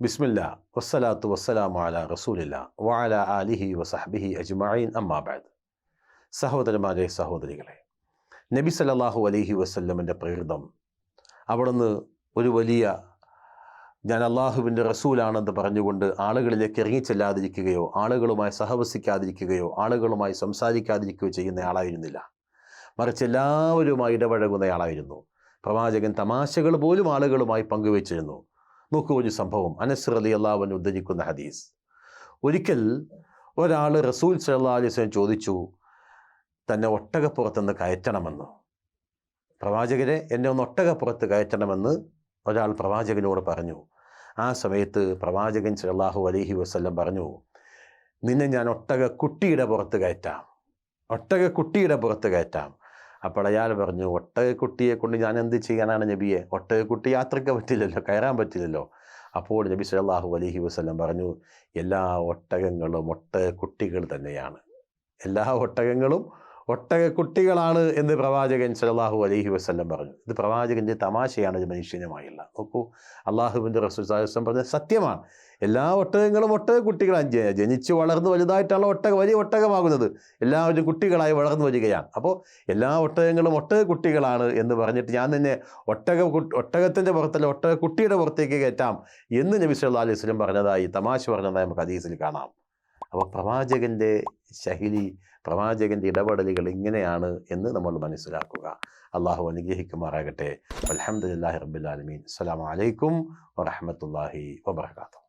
ബിസ്മില്ല. വസ്സലാത്തു വസ്സലാമു അല റസൂലില്ല. വാല ആലിഹി വസഹബിഹി അജ്മഈൻ. അമ്മാബാദ് സഹോദരന്മാരെ സഹോദരികളെ നബി സല്ലല്ലാഹു അലൈഹി വസ്ല്ലമിന്റെ പ്രകൃതം അവിടുന്ന് ഒരു വലിയ ഞാൻ അള്ളാഹുവിന്റെ റസൂലാണെന്ന് പറഞ്ഞുകൊണ്ട് ആളുകളിലേക്ക് ഇറങ്ങിച്ചെല്ലാതിരിക്കുകയോ ആളുകളുമായി സഹവസിക്കാതിരിക്കുകയോ ആളുകളുമായി സംസാരിക്കാതിരിക്കുകയോ ചെയ്യുന്ന ആളായിരുന്നില്ല. മറിച്ച് എല്ലാവരുമായി ഇടപഴകുന്നയാളായിരുന്നു പ്രവാചകൻ തമാശകൾ പോലും ആളുകളുമായി പങ്കുവച്ചിരുന്നു. നോക്കൂ ഒരു സംഭവം. അനസ് അലി അള്ളാഹുവിന് ഉദ്ധരിക്കുന്ന ഹദീസ്. ഒരിക്കൽ ഒരാൾ റസൂൽ സല്ലാ അലൈഹി സ്വലം ചോദിച്ചു തന്നെ ഒട്ടകപ്പുറത്തുനിന്ന് കയറ്റണമെന്ന്? പ്രവാചകരെ എന്നെ ഒന്ന് ഒട്ടകപ്പുറത്ത് കയറ്റണമെന്ന്? ഒരാൾ പ്രവാചകനോട് പറഞ്ഞു. ആ സമയത്ത് പ്രവാചകൻ സല്ലാഹു അലഹി വസ്ല്ലം പറഞ്ഞു നിന്നെ ഞാൻ ഒട്ടക കുട്ടിയുടെ പുറത്ത് കയറ്റാം. ഒട്ടക കുട്ടിയുടെ പുറത്ത് കയറ്റാം. അപ്പോൾ അയാൾ പറഞ്ഞു ഒട്ടകക്കുട്ടിയെ കൊണ്ട് ഞാൻ എന്ത് ചെയ്യാനാണ് നബിയെ? ഒട്ടകക്കുട്ടി യാത്രയ്ക്ക് പറ്റില്ലല്ലോ കയറാൻ പറ്റില്ലല്ലോ. അപ്പോൾ നബി സല്ലാഹു അലഹി വസ്ലം പറഞ്ഞു എല്ലാ ഒട്ടകങ്ങളും ഒട്ടകക്കുട്ടികൾ തന്നെയാണ്. എല്ലാ ഒട്ടകങ്ങളും ഒട്ടകക്കുട്ടികളാണ് എന്ന് പ്രവാചകൻ സലാഹു അലഹി വസ്ല്ലം പറഞ്ഞു. ഇത് പ്രവാചകന്റെ തമാശയാണ് ഒരു മനുഷ്യനുമായുള്ള. നോക്കൂ അള്ളാഹുബിന്റെ റസൂൽ പറഞ്ഞ സത്യമാണ്. എല്ലാ ഒട്ടകങ്ങളും ഒട്ടക കുട്ടികളാണ്. ജനിച്ച് വളർന്ന് വലുതായിട്ടാണ് ഒട്ടക വലിയ ഒട്ടകമാകുന്നത്. എല്ലാവരും കുട്ടികളായി വളർന്നു വരികയാണ്. അപ്പോൾ എല്ലാ ഒട്ടകങ്ങളും ഒട്ടക കുട്ടികളാണ് എന്ന് പറഞ്ഞിട്ട് ഞാൻ തന്നെ ഒട്ടക ഒട്ടകത്തിന്റെ പുറത്തല്ല ഒട്ടക കുട്ടിയുടെ പുറത്തേക്ക് കയറ്റാം എന്ന് നബി സല്ലാ അലൈഹി സ്വലം പറഞ്ഞതായി തമാശ പറഞ്ഞതായി നമുക്ക് ഹദീസിൽ കാണാം. അപ്പോൾ പ്രവാചകന്റെ ശൈലി പ്രവാചകന്റെ ഇടപെടലുകൾ ഇങ്ങനെയാണ് എന്ന് നമ്മൾ മനസ്സിലാക്കുക. അള്ളാഹു അനുഗ്രഹിക്കുമാറാകട്ടെ. അലഹമുല്ലാഹി റബ്ബുലാലമീൻ അസ്സാം വലൈക്കും വറഹമത്തല്ലാഹി വബർക്കാത്തു